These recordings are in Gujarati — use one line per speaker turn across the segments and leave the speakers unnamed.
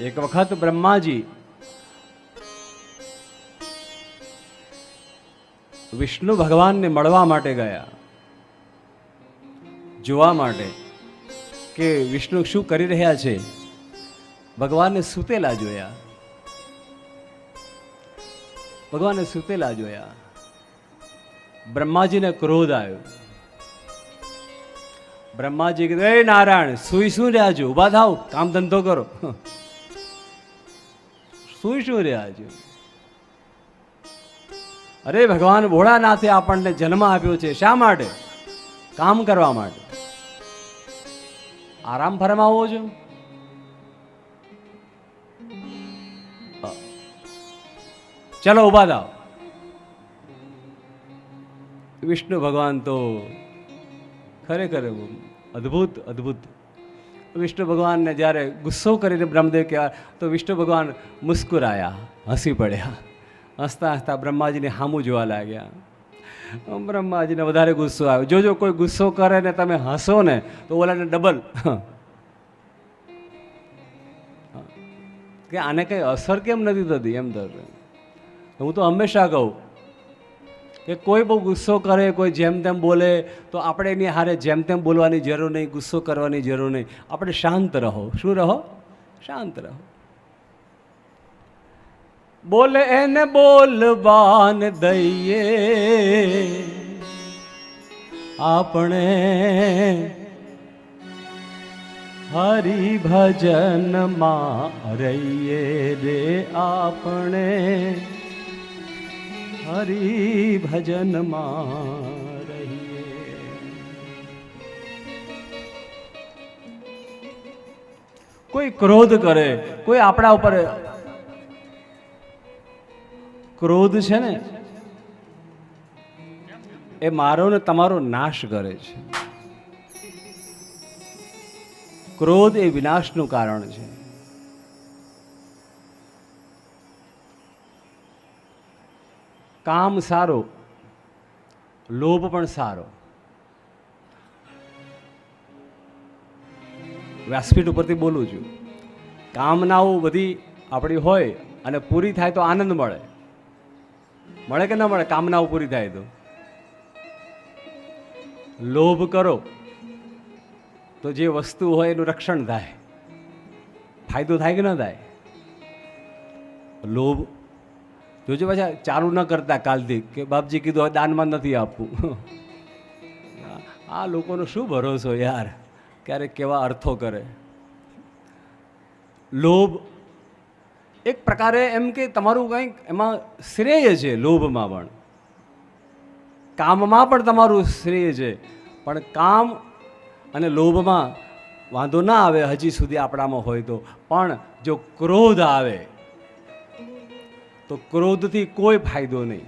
એક વખત બ્રહ્માજી વિષ્ણુ ભગવાનને મળવા માટે ગયા. જોવા માટે કે વિષ્ણુ શું કરી રહ્યા છે? ભગવાનને સૂતેલા જોયા. ભગવાનને સૂતેલા જોયા. બ્રહ્માજીને ક્રોધ આવ્યો. બ્રહ્માજી કીધું એ નારાયણ, સુઈ શું રહ્યા છો? ઊભા થાવ, કામ ધંધો કરો. સુઈ શું રહ્યા છે અરે ભગવાન, ભોળાનાથે આપણને જન્મ આપ્યો છે શા માટે? કામ કરવા માટે. આરામ ફરમાવો છો? ચલો, ઊભા થાવ વિષ્ણુ ભગવાન તો ખરેખર અદ્ભુત અદ્ભુત વિષ્ણુ ભગવાનને જ્યારે ગુસ્સો કરીને બ્રહ્મદેવ કહેવાય તો વિષ્ણુ ભગવાન મુસ્કુરાયા, હસી પડ્યા. હસતા હસતા બ્રહ્માજીને સામું જોવા લાગ્યા. બ્રહ્માજીને વધારે ગુસ્સો આવ્યો. જો જો કોઈ ગુસ્સો કરે ને તમે હસો ને, તો ઓલાને ડબલ કે આને કંઈ અસર કેમ નથી થતી એમ થશે હું તો હંમેશા કહું કે કોઈ બહુ ગુસ્સો કરે, કોઈ જેમ તેમ બોલે, તો આપણે એની હારે જેમ તેમ બોલવાની જરૂર નહીં, ગુસ્સો કરવાની જરૂર નહીં. આપણે શાંત રહો. શું રહો? શાંત રહો. બોલે એને બોલવાન દઈએ. આપણે હરિભજનમાં રહીએ રે આપણે. હરિભજનમાં રહીએ. કોઈ ક્રોધ કરે, કોઈ આપણા ઉપર ક્રોધ છે ને, એ મારો ને તમારો નાશ કરે છે. ક્રોધ એ વિનાશનું કારણ છે. કામ સારો, લોભ પણ સારો. વ્યાસપીઠ ઉપરથી બોલું છું. કામનાઓ બધી આપણી હોય અને પૂરી થાય તો આનંદ મળે. મળે કે ન મળે? કામનાઓ પૂરી થાય તો. લોભ કરો તો જે વસ્તુ હોય એનું રક્ષણ થાય. ફાયદો થાય કે ન થાય? લોભ જોજો પાછા, ચાલુ ન કરતા કાલથી, કે બાપજી કીધું હવે દાનમાં નથી આપવું. આ લોકોનો શું ભરોસો યાર? ક્યારેક કેવા અર્થો કરે. લોભ એક પ્રકારે એમ કે તમારું કંઈક એમાં શ્રેય છે લોભમાં પણ. કામમાં પણ તમારું શ્રેય છે. પણ કામ અને લોભમાં વાંધો ના આવે હજી સુધી આપણામાં હોય તો. પણ જો ક્રોધ આવે તો ક્રોધથી કોઈ ફાયદો નહીં.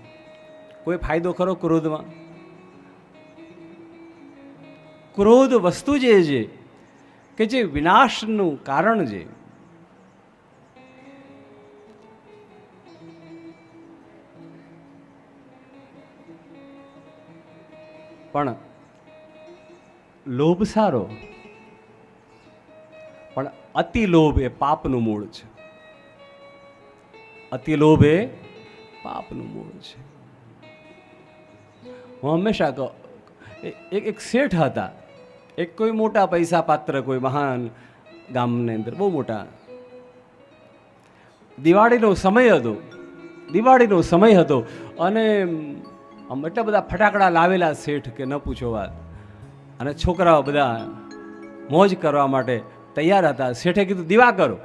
કોઈ ફાયદો ખરો ક્રોધમાં? ક્રોધ વસ્તુ જે છે, કે જે વિનાશનું કારણ છે, પણ લોભ સારો, પણ અતિ લોભ એ પાપનું મૂળ છે. અતિ લોભ એ પાપનું મૂળ છે. હું હંમેશા કહું એક એક શેઠ હતા. એક કોઈ મોટા પૈસા પાત્ર કોઈ મહાન ગામની અંદર, બહુ મોટા. દિવાળીનો સમય હતો, દિવાળીનો સમય હતો અને એટલા બધા ફટાકડા લાવેલા શેઠ કે ન પૂછો વાત. અને છોકરાઓ બધા મોજ કરવા માટે તૈયાર હતા. શેઠે કીધું, દીવા કરો.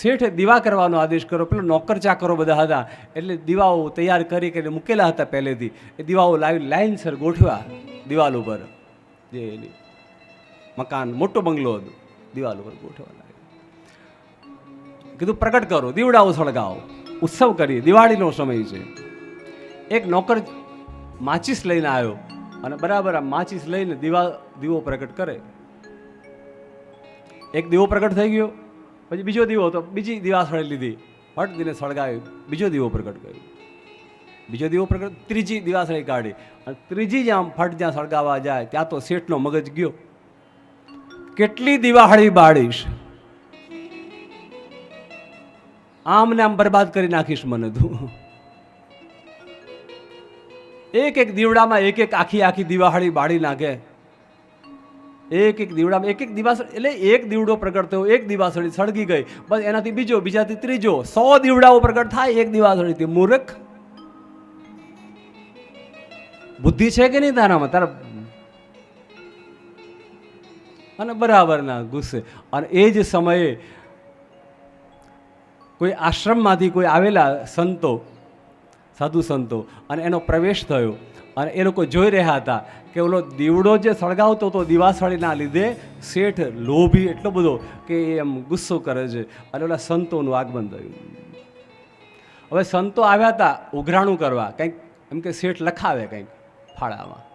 શેઠે દીવા કરવાનો આદેશ કર્યો. પેલો નોકર ચાકરો બધા હતા. એટલે દીવાઓ તૈયાર કરી કરીને મૂકેલા હતા પહેલેથી. એ દીવાઓ લાવી લાઇનસર ગોઠવ્યા દિવાલ ઉપર. જે એની મકાન, મોટો બંગલો હતો. દિવાલ ઉપર ગોઠવવા લાગ્યા. કીધું, પ્રગટ કરો, દીવડાઓ સળગાવો. ઉત્સવ કરીએ. દિવાળીનો સમય છે. એક નોકર માચીસ લઈને આવ્યો અને બરાબર આ માચીસ લઈને દીવા, દીવો પ્રગટ કરે. એક દીવો પ્રગટ થઈ ગયો. પછી બીજો દીવો હતો. બીજી દિવાસળી લીધી. ફટ દીને સળગાવી, બીજો દીવો પ્રગટ કર્યો. બીજો દીવો પ્રગટ, ત્રીજી દિવાસળી કાઢી. અને ત્રીજી જ્યાં ફટ જ્યાં સળગાવવા જાય, ત્યાં તો શેઠનો મગજ ગયો. કેટલી દિવાળી બાળીશ. આમ ને આમ બરબાદ કરી નાખીશ મને તું. એક એક દીવડામાં એક એક આખી આખી દિવાળી બાળી નાખે. એક એક દીવડામાં એક એક દિવાસ એટલે એક દીવડો પ્રગટ થયો, એક દિવાસળી સળગી ગઈ. બસ એનાથી બીજો, બીજાથી ત્રીજો. સો દીવડાઓ પ્રગટ થાય, એક દિવાસળીથી. મૂર્ખ. બુદ્ધિ છે કે નહીં તારામાં? તારા અને બરાબરના ગુસ્સે. અને એ જ સમયે કોઈ આશ્રમમાંથી કોઈ આવેલા સંતો, સાધુ સંતો, અને એનો પ્રવેશ થયો. અને એ લોકો જોઈ રહ્યા હતા કે ઓલો દીવડો જે સળગાવતો હતો દિવાસળીના લીધે શેઠ લોભી એટલો બધો કે એમ ગુસ્સો કરે છે અને ઓલા સંતોનું આગમન થયું. હવે સંતો આવ્યા હતા ઉઘરાણું કરવા, કંઈક એમ કે શેઠ લખાવે કંઈક ફાળામાં.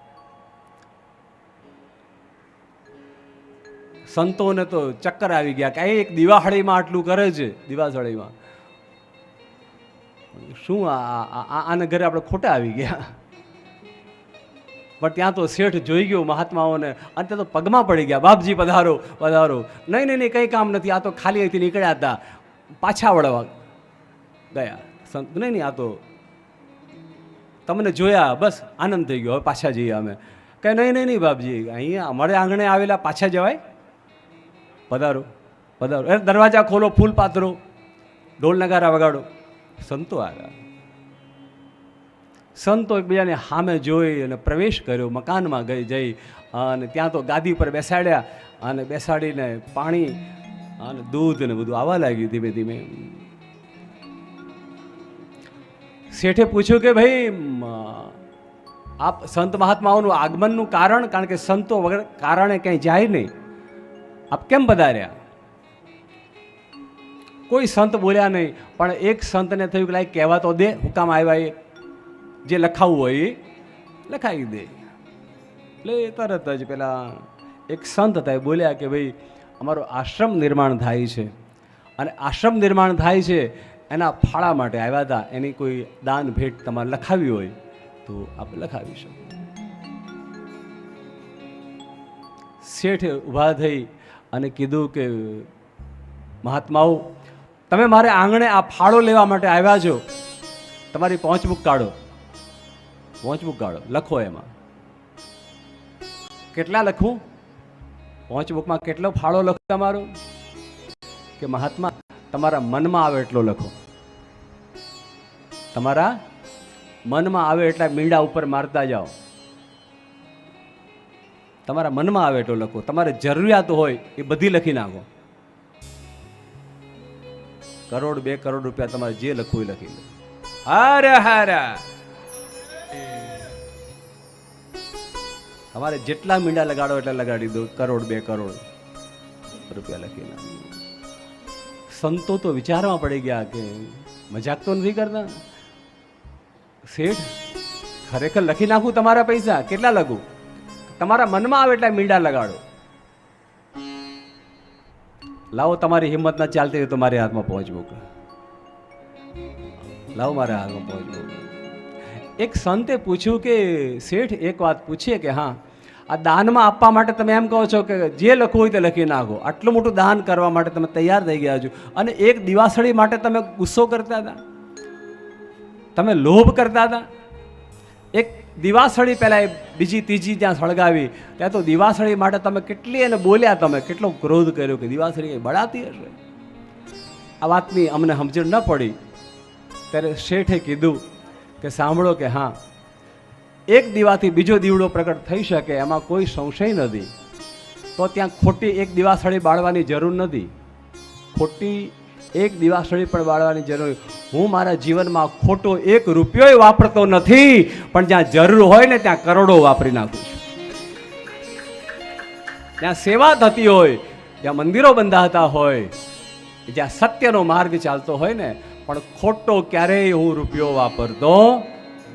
સંતોને તો ચક્કર આવી ગયા કે એક દિવાહળીમાં આટલું કરે છે, દિવાસળીમાં. શું આ- આને ઘરે આપણે ખોટા આવી ગયા? પણ ત્યાં તો શેઠ જોઈ ગયો મહાત્માઓને. અને ત્યાં તો પગમાં પડી ગયા. બાપજી, પધારો પધારો. નહીં નહીં નહીં, કંઈ કામ નથી. આ તો ખાલી અહીંથી નીકળ્યા હતા. પાછા વળવા ગયા. સંત નહીં નહીં, આ તો તમને જોયા. બસ, આનંદ થઈ ગયો. હવે પાછા જઈએ અમે. કે નહીં નહીં નહીં, બાપજી અહીંયા અમારે આંગણે આવેલા પાછા જવાય? પધારો પધારો. એ દરવાજા ખોલો ફૂલ પાથરો ઢોલ નગારા વગાડો. સંતો આવ્યા. સંતો એકબીજાને સામે જોઈ અને પ્રવેશ કર્યો, મકાનમાં ગઈ, જઈ અને ત્યાં તો ગાદી પર બેસાડ્યા અને બેસાડીને પાણી અને દૂધ ને બધું આવવા લાગ્યું ધીમે ધીમે. શેઠે પૂછ્યું કે ભાઈ આપ સંત મહાત્માઓનું આગમનનું કારણ કારણ કે સંતો વગર કારણે ક્યાંય જાય નહીં. આપ કેમ પધાર્યા? કોઈ સંત બોલ્યા નહીં, પણ એક સંતને થયું કે લાઈ કહેવા તો દે, હુકામ આવ્યા એ. જે લખાવવું હોય એ લખાવી દે. એટલે તરત જ પેલા એક સંત હતા એ બોલ્યા કે ભાઈ, અમારો આશ્રમ નિર્માણ થાય છે. અને આશ્રમ નિર્માણ થાય છે, એના ફાળા માટે આવ્યા હતા. એની કોઈ દાન ભેટ તમારે લખાવી હોય તો આપ લખાવી શકો. શેઠ ઊભા થઈ અને કીધું કે, મહાત્માઓ, તમે મારે આંગણે આ ફાળો લેવા માટે આવ્યા છો. તમારી પહોંચબુક કાઢો. પહોંચબુક ગાળો. લખો એમાં. કેટલા લખું? પહોંચબુકમાં કેટલો ફાળો લખો તમારો? કે મહાત્મા, તમારા મનમાં આવે એટલો લખો. તમારા મનમાં આવે એટલા મીંડા ઉપર મારતા જાઓ. તમારા મનમાં આવે એટલો લખો. તમારે જરૂરિયાત હોય એ બધી લખી નાખો. કરોડ બે કરોડ રૂપિયા તમારે જે લખવું એ લખી લો. હારે હારે તમારે જેટલા મીંડા લગાડો એટલા લગાડી દો, કરોડ, બે કરોડ રૂપિયા લખી નાખો સંતો તો વિચારમાં પડી ગયા કે મજાક તો નથી કરતા. શેઠ, ખરેખર લખી નાખું તમારા પૈસા? કેટલા લખું? તમારા મનમાં આવે એટલા મીંડા લગાડો. લાવો, તમારી હિંમત ના ચાલતી હોય તો મારી હાથમાં પહોંચવું લાવો, મારા હાથમાં પહોંચવું એક સંતે પૂછ્યું કે, શેઠ, એક વાત પૂછીએ કે, હા આ દાનમાં આપવા માટે તમે એમ કહો છો કે જે લખવું હોય તે લખી નાખો. આટલું મોટું દાન કરવા માટે તમે તૈયાર થઈ ગયા છો. અને એક દિવાસળી માટે તમે ગુસ્સો કરતા હતા? તમે લોભ કરતા હતા? એક દિવાસળી પહેલાં એ બીજી ત્રીજી ત્યાં સળગાવી. ત્યાં તો દિવાસળી માટે તમે કેટલી એને બોલ્યા તમે, કેટલો ક્રોધ કર્યો કે દિવાસળી કંઈ બળાતી હશે? આ વાતની અમને સમજણ ન પડી. ત્યારે શેઠે કીધું કે સાંભળો કે હા એક દીવાથી બીજો દીવડો પ્રગટ થઈ શકે, એમાં કોઈ સંશય નથી. તો ત્યાં ખોટી એક દિવાસળી બાળવાની જરૂર નથી. ખોટી એક દિવાસળી પણ બાળવાની જરૂર હું મારા જીવનમાં ખોટો એક રૂપિયો વાપરતો નથી, પણ જ્યાં જરૂર હોય ને ત્યાં કરોડો વાપરી નાખું છું. ત્યાં સેવા થતી હોય, જ્યાં મંદિરો બંધાતા હોય, જ્યાં સત્યનો માર્ગ ચાલતો હોય ને, પણ ખોટો ક્યારેય હું રૂપિયો વાપરતો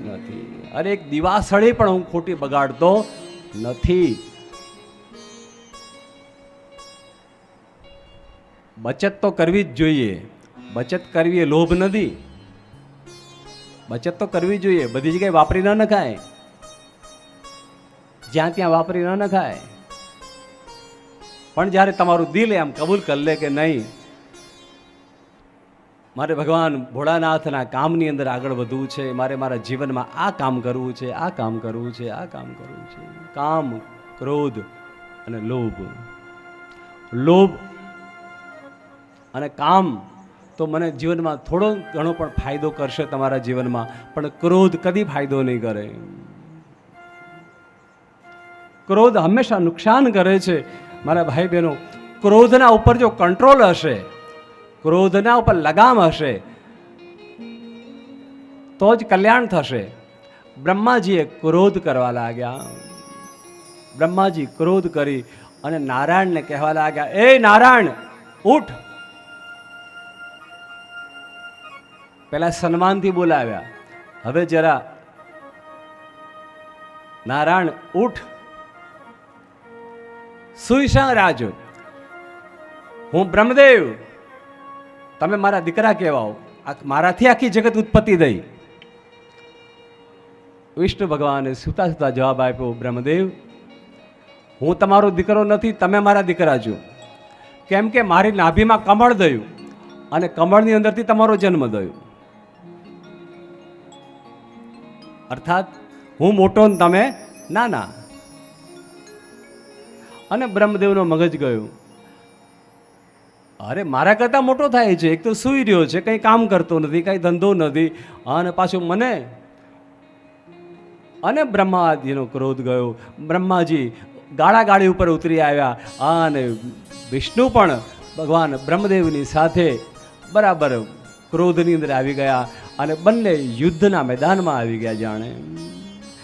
નથી. અરે એક દિવાસળી પણ હું ખોટી બગાડતો નથી. બચત તો કરવી જ જોઈએ. બચત કરવી એ લોભ નથી. બચત તો કરવી જોઈએ. બધી જગ્યાએ વાપરી ન નખાય. જ્યાં ત્યાં વાપરી ન નખાય. પણ જ્યારે તમારું દિલ એમ કબૂલ કરી લે કે નહીં મારે ભગવાન ભોળાનાથના કામની અંદર આગળ વધવું છે. મારે મારા જીવનમાં આ કામ કરવું છે, આ કામ કરવું છે, આ કામ કરવું છે. કામ, ક્રોધ અને લોભ. લોભ અને કામ તો મને જીવનમાં થોડો ઘણો પણ ફાયદો કરશે તમારા જીવનમાં, પણ ક્રોધ કદી ફાયદો નહીં કરે. ક્રોધ હંમેશા નુકસાન કરે છે. મારા ભાઈ બહેનો ક્રોધના ઉપર જો કંટ્રોલ હશે ક્રોધના ઉપર લગામ હશે, તો જ કલ્યાણ થશે. બ્રહ્માજીએ ક્રોધ કરવા લાગ્યા. બ્રહ્માજી ક્રોધ કરી અને નારાયણને કહેવા લાગ્યા, એ નારાયણ, ઉઠ. પેલા સન્માનથી બોલાવ્યા. હવે જરા, નારાયણ, ઉઠ. સુઈશા રાજો. હું બ્રહ્મદેવ. તમે મારા દીકરા કહેવાઓ. મારાથી આખી જગત ઉત્પત્તિ દઈ વિષ્ણુ ભગવાને સુતા સુતા જવાબ આપ્યો, બ્રહ્મદેવ, હું તમારો દીકરો નથી, તમે મારા દીકરા છો. કેમ કે મારી નાભીમાં કમળ દયું અને કમળની અંદરથી તમારો જન્મ થયો અર્થાત, હું મોટો ને તમે નાના. અને બ્રહ્મદેવનો મગજ ગયું. અરે, મારા કરતાં મોટો થાય છે. એક તો સૂઈ રહ્યો છે, કંઈ કામ કરતો નથી, કંઈ ધંધો નથી. અને પાછું મને, અને બ્રહ્માજીનો ક્રોધ ગયો. બ્રહ્માજી ગાળા ગાળી ઉપર ઉતરી આવ્યા. અને વિષ્ણુ પણ ભગવાન બ્રહ્મદેવની સાથે બરાબર ક્રોધની અંદર આવી ગયા. અને બંને યુદ્ધના મેદાનમાં આવી ગયા જાણે.